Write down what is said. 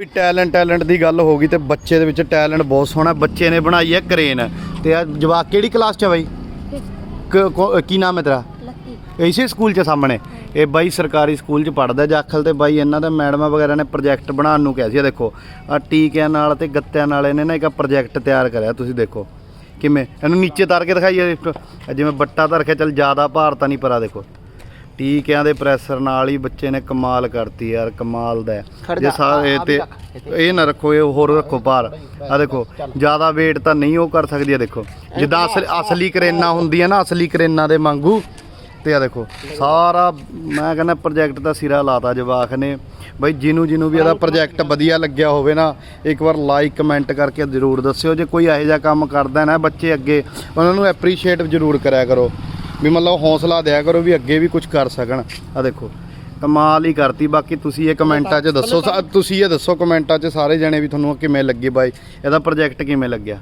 ਵੀ talent talent ਦੀ ਗੱਲ ਹੋ ਗਈ ਤੇ ਬੱਚੇ ਦੇ ਵਿੱਚ ਟੈਲੈਂਟ ਬਹੁਤ ਸੋਹਣਾ ਬੱਚੇ ਨੇ ਬਣਾਈ ਹੈ ਕਰੇਨ ਤੇ ਆ ਜਵਾਕ ਕਿਹੜੀ ਕਲਾਸ ਚ ਆ ਬਾਈ? ਕ- ਕੋ- ਕੀ ਨਾਮ ਹੈ ਤੇਰਾ? ਲੱਕੀ। ਇਸੇ ਸਕੂਲ ਚ ਸਾਹਮਣੇ। ਇਹ ਬਾਈ ਸਰਕਾਰੀ ਸਕੂਲ ਚ ਪੜਦਾ ਜਾਖਲ ਤੇ ਬਾਈ ਇਹਨਾਂ ਦੇ ਮੈਡਮਾਂ ਵਗੈਰਾ ਨੇ ਪ੍ਰੋਜੈਕਟ ਬਣਾਉਣ ਨੂੰ ਕਿਹਾ ਸੀ। ਆ ਦੇਖੋ ਆ ਟੀਕਿਆਂ ਨਾਲ ਤੇ ਗੱਤਿਆਂ ਨਾਲ ਇਹਨੇ ਨਾ ਇੱਕ ਪ੍ਰੋਜੈਕਟ ਤਿਆਰ ਕਰਿਆ। ਤੁਸੀਂ ਦੇਖੋ ਕਿਵੇਂ? ਇਹਨੂੰ ਨੀਚੇ ਤਾਰ ਕੇ ਦਿਖਾਈਏ। ਦੇਖੋ ਇਹ ਜਿਵੇਂ ਬੱਟਾ ਧਰ ਕੇ ਚੱਲ ਜ਼ਿਆਦਾ ਭਾਰ ਤਾਂ ਨਹੀਂ ਪਰਾ ਦੇਖੋ। ਟੀਕਿਆਂ ਦੇ ਪ੍ਰੈਸ਼ਰ ਨਾਲ ਹੀ ਬੱਚੇ ਨੇ ਕਮਾਲ ਕਰਤੀ ਯਾਰ ਕਮਾਲ ਦਾ। ਹੈ। ਜੇ ਸਾਰੇ ਤੇ ਇਹ ਨਾ ਰੱਖੋ ਇਹ ਹੋਰ ਰੱਖੋ ਭਾਰ ਆ ਦੇਖੋ ਜ਼ਿਆਦਾ weight ਤਾਂ ਨਹੀਂ ਉਹ ਕਰ ਸਕਦੀ ਆ ਦੇਖੋ। ਜਿੱਦਾਂ ਅਸਲ ਅਸਲੀ ਕਰੇਨਾ ਹੁੰਦੀਆਂ ਨਾ ਅਸਲੀ ਕਰੇਨਾ ਦੇ ਵਾਂਗੂ ਤੇ ਆ ਦੇਖੋ ਸਾਰਾ ਮੈਂ ਕਹਿੰਦਾ ਪ੍ਰੋਜੈਕਟ ਦਾ ਸਿਰਾ ਲਾਤਾ ਜਵਾਖ ਨੇ। ਬਈ ਜਿਹਨੂੰ ਜਿਹਨੂੰ ਵੀ ਇਹਦਾ ਪ੍ਰੋਜੈਕਟ ਵਧੀਆ ਲੱਗਿਆ ਹੋਵੇ ਨਾ ਇੱਕ ਵਾਰ ਲਾਈਕ ਕਮੈਂਟ ਕਰਕੇ ਜ਼ਰੂਰ ਦੱਸਿਓ। ਜੇ ਕੋਈ ਇਹੋ ਜਿਹਾ ਕੰਮ ਕਰਦਾ ਨਾ ਬੱਚੇ ਅੱਗੇ ਉਹਨਾਂ ਨੂੰ ਐਪਰੀਸ਼ੀਏਟ ਜ਼ਰੂਰ ਕਰਿਆ ਕਰੋ। ਵੀ ਮਤਲਬ ਹੌਸਲਾ ਦਿਆ ਕਰੋ ਵੀ ਅੱਗੇ ਵੀ ਕੁਝ ਕਰ ਸਕਣ। ਆ ਦੇਖੋ ਕਮਾਲ ਹੀ ਕਰਤੀ। ਬਾਕੀ ਤੁਸੀਂ ਇਹ ਕਮੈਂਟਾਂ 'ਚ ਦੱਸੋ ਤੁਸੀਂ ਇਹ ਦੱਸੋ ਕਮੈਂਟਾਂ 'ਚ ਸਾਰੇ ਜਣੇ ਵੀ ਤੁਹਾਨੂੰ ਕਿਵੇਂ ਲੱਗੀ ਬਾਈ? ਇਹਦਾ ਪ੍ਰੋਜੈਕਟ ਕਿਵੇਂ ਲੱਗਿਆ?